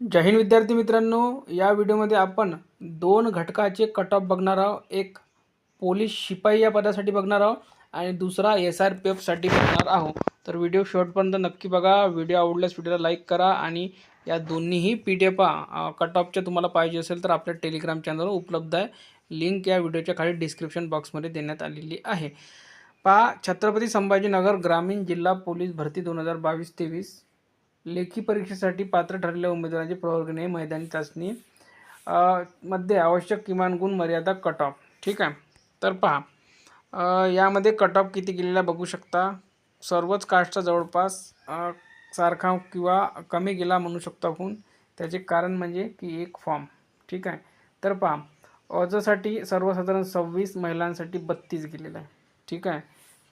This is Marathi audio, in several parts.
जय हिंद विद्यार्थी मित्रांनो या व्हिडिओमध्ये आपण दोन घटकाचे कट ऑफ बघणार आहोत. एक पोलीस शिपाई या पदासाठी बघणार आहोत आणि दुसरा एस आर पी एफसाठी बघणार आहोत. तर व्हिडिओ शेवटपर्यंत नक्की बघा. व्हिडिओ आवडल्यास व्हिडिओला लाईक करा आणि या दोन्हीही पी डी एफ कट ऑफच्या तुम्हाला पाहिजे असेल तर आपल्या टेलिग्राम चॅनलवर उपलब्ध आहे. लिंक या व्हिडिओच्या खाली डिस्क्रिप्शन बॉक्समध्ये देण्यात आलेली आहे. पहा छत्रपती संभाजीनगर ग्रामीण जिल्हा पोलीस भरती दोन हजार बावीस तेवीस लेखी परीक्षेसाठी पात्र ठरलेल्या उमेदवारांची प्रवर्गणे मैदानी चाचणी मध्ये आवश्यक किमान गुण मर्यादा कट ऑफ ठीक आहे? तर पहा यामध्ये कट ऑफ किती गेलेला बघू शकता. सर्वच कास्टचा जवळपास सारखा किंवा कमी गेला म्हणू शकतो आपण. त्याचे कारण म्हणजे की एक फॉर्म ठीक आहे? तर पहा अजसाठी सर्वसाधारण सव्वीस महिलांसाठी बत्तीस गेलेला आहे. ठीक आहे?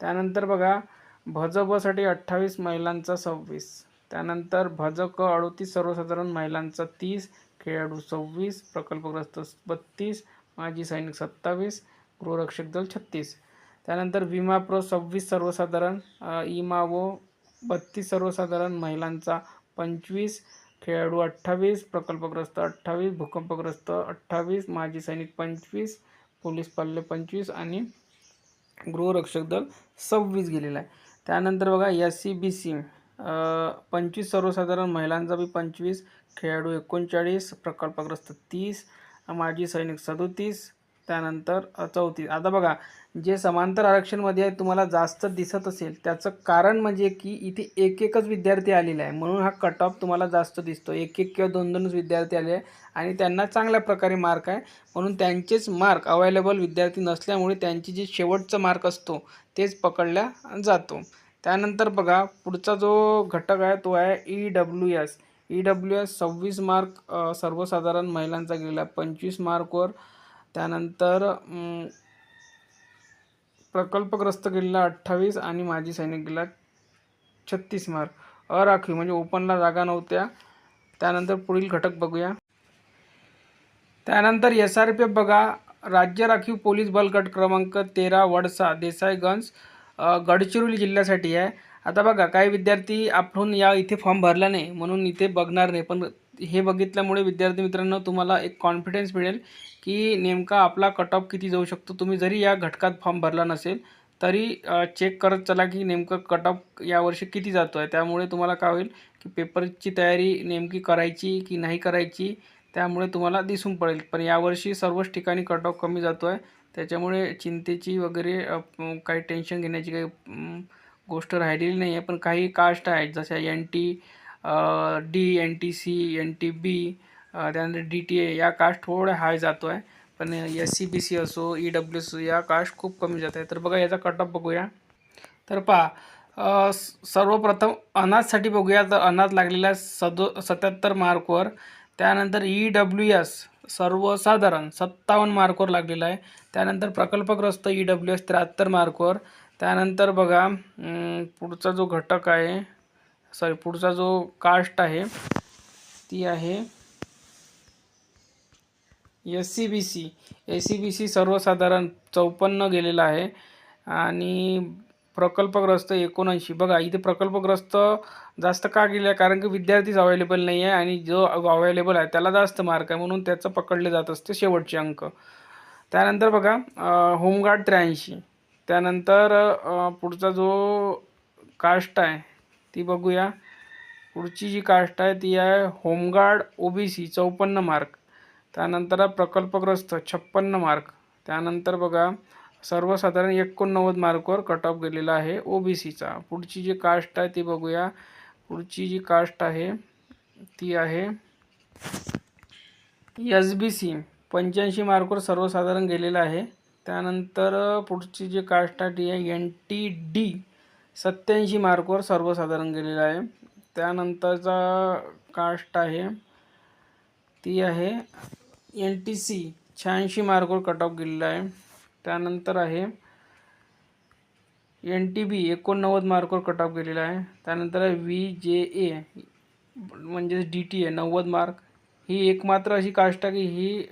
त्यानंतर बघा भजबसाठी अठ्ठावीस महिलांचा सव्वीस. त्यानंतर भाजक अडोतीस सर्वसाधारण महिलांचा तीस खेळाडू सव्वीस प्रकल्पग्रस्त बत्तीस माजी सैनिक सत्तावीस गृहरक्षक दल छत्तीस. त्यानंतर विमा प्रो सव्वीस सर्वसाधारण इमा व बत्तीस सर्वसाधारण महिलांचा पंचवीस खेळाडू अठ्ठावीस प्रकल्पग्रस्त अठ्ठावीस भूकंपग्रस्त अठ्ठावीस माजी सैनिक पंचवीस पोलीस पाल्य पंचवीस आणि गृहरक्षक दल सव्वीस गेलेला आहे. त्यानंतर बघा एस सी बी सी पंचवीस सर्वसाधारण महिलांचा बी पंचवीस खेळाडू एकोणचाळीस प्रकल्पग्रस्त तीस माजी सैनिक सदोतीस त्यानंतर चौतीस. आता बघा जे समांतर आरक्षणमध्ये आहे तुम्हाला जास्त दिसत असेल त्याचं कारण म्हणजे की इथे एक एकच विद्यार्थी आलेला आहे. म्हणून हा कट ऑफ तुम्हाला जास्त दिसतो. एक एक किंवा दोन दोनच विद्यार्थी आले आहे आणि त्यांना चांगल्या प्रकारे मार्क आहे. म्हणून त्यांचेच मार्क अवेलेबल विद्यार्थी नसल्यामुळे त्यांची जे शेवटचा मार्क असतो तेच पकडला जातो. त्यानंतर बघा पुढचा जो घटक आहे तो आहे E W S E W S सव्वीस मार्क सर्वसाधारण महिलांचा गेला. पंचवीस मार्कवर. त्यानंतर प्रकल्पग्रस्त गेलेला अठ्ठावीस आणि माजी सैनिक गेला छत्तीस मार्क. अराखीव म्हणजे ओपनला जागा नव्हत्या. त्यानंतर पुढील घटक बघूया. त्यानंतर एस आर पी एफ बघा. राज्य राखीव पोलीस बल गट क्रमांक तेरा वडसा देसाईगंज. गडचिरोली जिल्ह्यासाठी आहे. आता बघा काही विद्यार्थी आपण या इथे फॉर्म भरला नाही म्हणून इथे बघणार नाही. पण हे बघितल्यामुळे विद्यार्थी मित्रांनो तुम्हाला एक कॉन्फिडन्स मिळेल की नेमका आपला कट ऑफ किती जाऊ शकतो. तुम्ही जरी या घटकात फॉर्म भरला नसेल तरी चेक करत चला की नेमकं कट ऑफ यावर्षी किती जातो आहे त्यामुळे तुम्हाला काय होईल की पेपरची तयारी नेमकी करायची की नाही करायची त्यामुळे तुम्हाला दिसून पडेल. पण यावर्षी सर्वच ठिकाणी कट ऑफ कमी जातो आहे त्याच्यामुळे चिंतेची वगैरे काही टेन्शन घेण्याची काही गोष्ट राहिलेली नाही आहे पण काही कास्ट आहेत. जशा N T D N T C N T B त्यानंतर डी टी ए या कास्ट थोड्या हाय जातो आहे पण एस सी बी सी असो ई डब्ल्यू एस या कास्ट खूप कमी जात आहे तर बघा याचा कट ऑफ बघूया. तर पहा स- सर्वप्रथम अनाथसाठी बघूया. तर अनाथ लागलेल्या सदो सत्याहत्तर मार्कवर त्यानंतर ई डब्ल्यू एस सर्वसाधारण सत्तावन्न मार्कवर लागलेला आहे. त्यानंतर प्रकल्पग्रस्त ई डब्ल्यू एस त्र्याहत्तर मार्कवर. त्यानंतर बघा पुढचा जो घटक आहे सॉरी पुढचा जो कास्ट आहे ती आहे S C B C S C B C सर्वसाधारण चौपन्न गेलेला आहे. आणि प्रकल्पग्रस्त एकोणऐंशी. बघा इथे प्रकल्पग्रस्त जास्त का गेले आहे कारण की विद्यार्थीच अवेलेबल नाही आहे आणि जो अवेलेबल आहे त्याला जास्त मार्क आहे. म्हणून त्याचं पकडले जात असते शेवटचे अंक. त्यानंतर बघा होमगार्ड त्र्याऐंशी. त्यानंतर पुढचा जो कास्ट आहे ती बघूया. पुढची जी कास्ट आहे ती आहे home guard O B C चौपन्न मार्क त्यानंतर प्रकल्पग्रस्त छप्पन्न मार्क त्यानंतर बघा सर्वसाधारण एकोणनव्वद मार्कवर कट ऑफ गेलेला आहे ओ बी सीचा पुढची जी कास्ट आहे ती बघूया. पुढची जी कास्ट आहे ती आहे एस बी सी पंच्याऐंशी मार्कवर सर्वसाधारण गेलेलं आहे. त्यानंतर पुढची जी कास्ट आहे ती आहे एन टी डी सत्याऐंशी मार्कवर सर्वसाधारण गेलेलं आहे. त्यानंतरचा कास्ट आहे ती आहे एन टी सी शहाऐंशी मार्कवर कट ऑफ गेलेला आहे. त्यानंतर आहे एन टी बी एकोणनव्वद मार्कवर कट ऑफ गेलेला आहे. त्यानंतर आहे व्ही जे ए म्हणजेच डी टी ए नव्वद मार्क. ही एकमात्र अशी कास्ट आहे की ही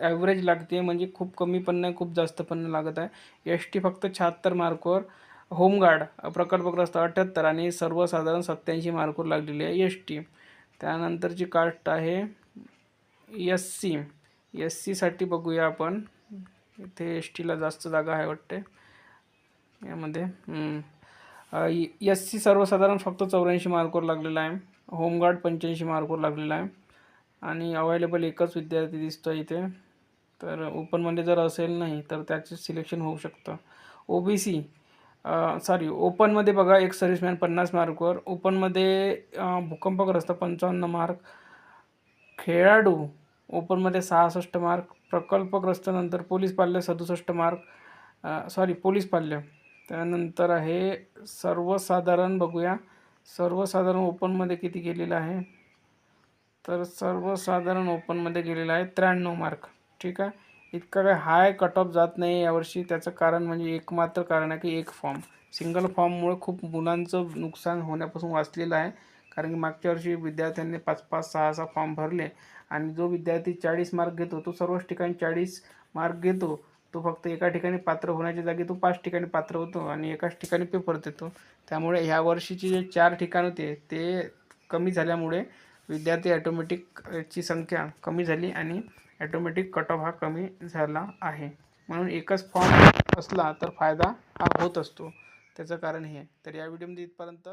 ॲव्हरेज लागते म्हणजे खूप कमी पण नाही खूप जास्त पण नाही लागत आहे. एस टी फक्त शहात्तर मार्कवर होमगार्ड प्रकल्पग्रस्त अठ्ठ्याहत्तर आणि सर्वसाधारण सत्याऐंशी मार्कवर लागलेली आहे एस टी त्यानंतरची कास्ट आहे एस सी एस सीसाठी बघूया आपण. इथे एस टीला जास्त जागा आहे वाटते. यामध्ये एस सी सर्वसाधारण फक्त चौऱ्याऐंशी मार्कवर लागलेला आहे. होमगार्ड पंच्याऐंशी मार्कवर लागलेला आहे. आणि अवेलेबल एकच विद्यार्थी दिसतो आहे इथे. तर ओपनमध्ये जर असेल नाही तर त्याचे सिलेक्शन होऊ शकतं. ओ बी सी सॉरी ओपनमध्ये बघा एक सर्व्हिसमॅन पन्नास मार्कवर. ओपनमध्ये भूकंपग्रस्त पंचावन्न मार्क. खेळाडू ओपनमध्ये सहासष्ट मार्क. प्रकल्पग्रस्त नंतर पोलीस पाल्य सदुसष्ट मार्क. सॉरी पोलीस पाल्य त्यानंतर आहे सर्वसाधारण बघूया. सर्वसाधारण ओपनमध्ये किती गेलेलं आहे? तर सर्वसाधारण ओपनमध्ये गेलेलं आहे त्र्याण्णव मार्क. ठीक आहे? इतका काय हाय कट ऑफ जात नाही यावर्षी. त्याचं कारण म्हणजे एकमात्र कारण आहे की एक फॉर्म सिंगल फॉर्ममुळे खूप मुलांचं नुकसान होण्यापासून वाचलेलं आहे. कारण की मागच्या वर्षी विद्यार्थ्यांनी पाच पाच सहा सहा फॉर्म भरले आणि जो विद्यार्थी चाळीस मार्क घेतो तो सर्वच ठिकाणी चाळीस मार्क घेतो तो फक्त एका ठिकाणी पात्र होण्याच्या जागी तो पाच ठिकाणी पात्र होतो आणि एकाच ठिकाणी पेपर देतो. त्यामुळे ह्या वर्षीचे जे चार ठिकाण होते ते कमी झाल्यामुळे विद्यार्थी ॲटोमॅटिक ची संख्या कमी झाली आणि ॲटोमॅटिक कट ऑफ हा कमी झाला आहे. म्हणून एकच फॉर्म असला तर फायदा हा होत असतो. त्याचं कारण हे तर या व्हिडिओमध्ये इथपर्यंत